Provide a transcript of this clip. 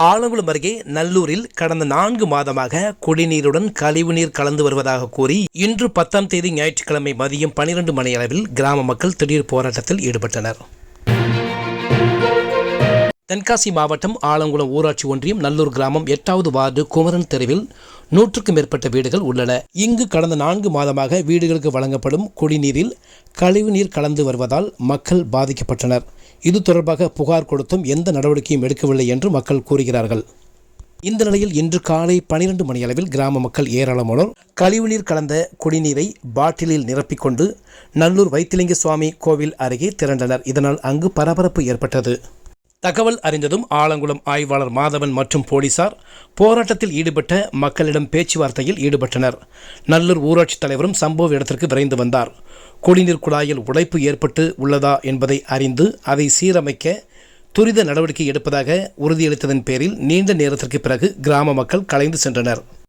ஆலங்குளம் அருகே நல்லூரில் கடந்த நான்கு மாதமாக குடிநீருடன் கழிவுநீர் கலந்து வருவதாக கூறி இன்று பத்தாம் தேதி ஞாயிற்றுக்கிழமை மதியம் பனிரெண்டு மணி அளவில் கிராம மக்கள் திடீர் போராட்டத்தில் ஈடுபட்டனர். தென்காசி மாவட்டம் ஆலங்குளம் ஊராட்சி ஒன்றியம் நல்லூர் கிராமம் எட்டாவது வார்டு குமரன் தெருவில் நூற்றுக்கும் மேற்பட்ட வீடுகள் உள்ளன. இங்கு கடந்த நான்கு மாதமாக வீடுகளுக்கு வழங்கப்படும் குடிநீரில் கழிவுநீர் கலந்து வருவதால் மக்கள் பாதிக்கப்பட்டனர். இது தொடர்பாக புகார் கொடுத்தும் எந்த நடவடிக்கையும் எடுக்கவில்லை என்று மக்கள் கூறுகிறார்கள். இந்த நிலையில் இன்று காலை பனிரெண்டு மணியளவில் கிராம மக்கள் ஏராளமானோர் கழிவுநீர் கலந்த குடிநீரை பாட்டிலில் நிரப்பிக்கொண்டு நல்லூர் வைத்திலிங்க சுவாமி கோவில் அருகே திரண்டனர். இதனால் அங்கு பரபரப்பு ஏற்பட்டது. தகவல் அறிந்ததும் ஆலங்குளம் ஆய்வாளர் மாதவன் மற்றும் போலீசார் போராட்டத்தில் ஈடுபட்ட மக்களிடம் பேச்சுவார்த்தையில் ஈடுபட்டனர். நல்லூர் ஊராட்சி தலைவரும் சம்பவ இடத்திற்கு விரைந்து வந்தார். குடிநீர் குழாயில் உடைப்பு ஏற்பட்டு உள்ளதா என்பதை அறிந்து அதை சீரமைக்க துரித நடவடிக்கை எடுப்பதாக உறுதியளித்ததன் பேரில் நீண்ட நேரத்திற்கு பிறகு கிராம மக்கள் கலைந்து சென்றனர்.